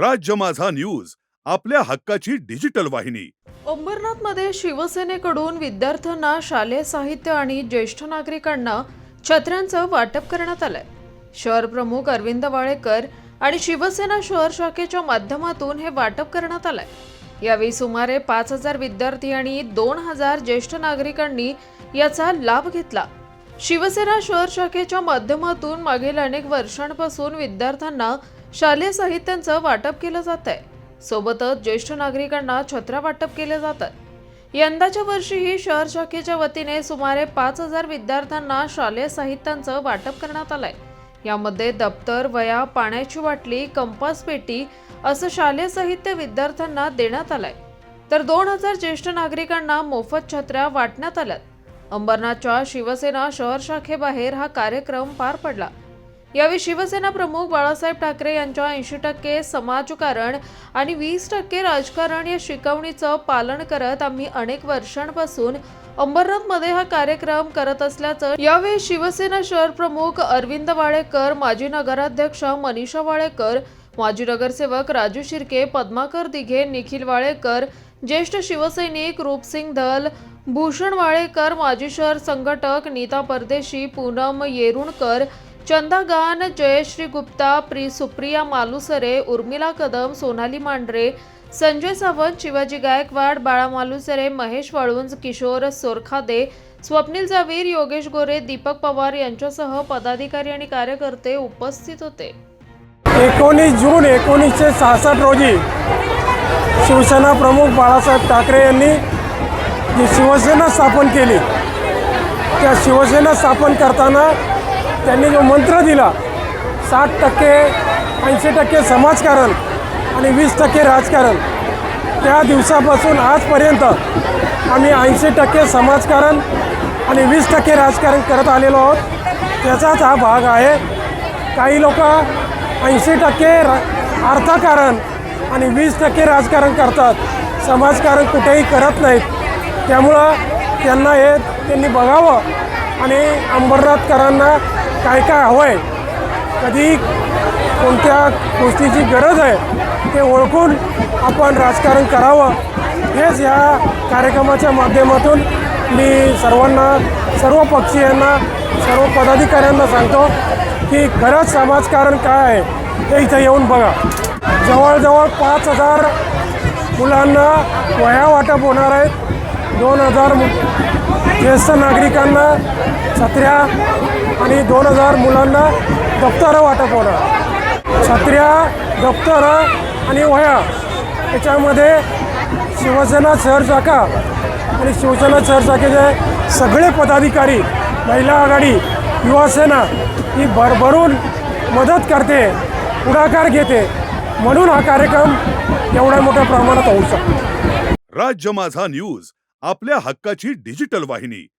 राज्य माझा न्यूज आपल्या हक्काची डिजिटल वाहिनी. अंबरनाथमध्ये शिवसेनेकडून विद्यार्थ्यांना शालेय साहित्य आणि ज्येष्ठ नागरिकांना छत्र्यांचं वाटप करण्यात आलंय. शहर प्रमुख अरविंद वाळेकर आणि शिवसेना शहर शाखेच्या माध्यमातून हे वाटप करण्यात आलंय. यावेळी सुमारे पाच हजार विद्यार्थी आणि दोन हजार ज्येष्ठ नागरिकांनी याचा लाभ घेतला. शिवसेना शहर शाखेच्या माध्यमातून मागील अनेक वर्षांपासून विद्यार्थ्यांना शालेय साहित्यांचं वाटप केलं जात आहे सोबतच ज्येष्ठ नागरिकांना छत्र्या वाटप केल्या जातात यंदाच्या वर्षीही शहर शाखेच्या वतीने सुमारे पाच हजार विद्यार्थ्यांना शालेय साहित्यांचं वाटप करण्यात आलंय. यामध्ये दप्तर वया पाण्याची बाटली कंपास पेटी असं शालेय साहित्य विद्यार्थ्यांना देण्यात आलंय. तर दोन हजार ज्येष्ठ नागरिकांना मोफत छत्र्या वाटण्यात आल्यात. अंबरनाथच्या शिवसेना शहर शाखेबाहेर हा कार्यक्रम पार पडला. यावेळी शिवसेना प्रमुख बाळासाहेब ठाकरे यांच्या ऐंशी टक्के समाजकारण आणि वीस टक्के राजकारण या शिकवणीचं पालन करत आम्ही अनेक वर्षांपासून अंबरनाथमध्ये हा कार्यक्रम करत असल्याचं यावेळी शिवसेना शहर प्रमुख अरविंद वाळेकर माजी नगराध्यक्ष मनीषा वाळेकर माजी नगरसेवक राजू शिर्के पद्माकर दिघे निखिल वाळेकर ज्येष्ठ शिवसैनिक रूपसिंग धल भूषण वाळेकर माजी शहर संघटक नीता परदेशी पूनम येरुणकर चंदा गान जयश्री गुप्ता प्री सुप्रिया मालुसरे उर्मिला कदम सोनाली मांढरे संजय सावंत शिवाजी गायकवाड बाळा मालुसरे महेश वाळुंज किशोर सोरखादे स्वप्नील जावीर योगेश गोरे दीपक पवार यांच्यासह पदाधिकारी आणि कार्यकर्ते उपस्थित होते. एकोणीस जून एकोणीसशे सहासष्ट रोजी शिवसेना प्रमुख बाळासाहेब ठाकरे यांनी जी शिवसेना स्थापन केली त्या शिवसेना स्थापन करताना त्यांनी जो मंत्र दिला साठ टक्के ऐंशी टक्के समाजकारण आणि वीस टक्के राजकारण त्या दिवसापासून आजपर्यंत आम्ही ऐंशी टक्के समाजकारण आणि वीस टक्के राजकारण करत आलेलो आहोत. त्याचाच हा भाग आहे. काही लोक ऐंशी टक्के रा अर्थकारण आणि वीस टक्के राजकारण करतात. समाजकारण कुठेही करत नाहीत. त्यामुळं त्यांना हे त्यांनी बघावं आणि अंबरनाथकरांना काय काय हवं आहे कधी कोणत्या गोष्टीची गरज आहे ते ओळखून आपण राजकारण करावं. हेच ह्या कार्यक्रमाच्या माध्यमातून मी सर्वांना सर्व पक्षीयांना सर्व पदाधिकाऱ्यांना सांगतो की खरंच समाजकारण काय आहे ते इथं येऊन बघा. जवळजवळ पाच हजार मुलांना वया वाटप होणार आहेत. दोन हजार ज्येष्ठ नागरिकांना छत्र्या आणि दोन हजार मुलांना दप्तरं वाटप होणार. छत्र्या दप्तरं आणि वह्या याच्यामध्ये शिवसेना शहर शाखा आणि शिवसेना शहर शाखेचे सगळे पदाधिकारी महिला आघाडी युवासेना ही भरभरून मदत करते पुढाकार घेते. म्हणून हा कार्यक्रम एवढ्या मोठ्या प्रमाणात होऊ शकतो. राज्य माझा न्यूज. आपल्या हक्काची डिजिटल वाहिनी.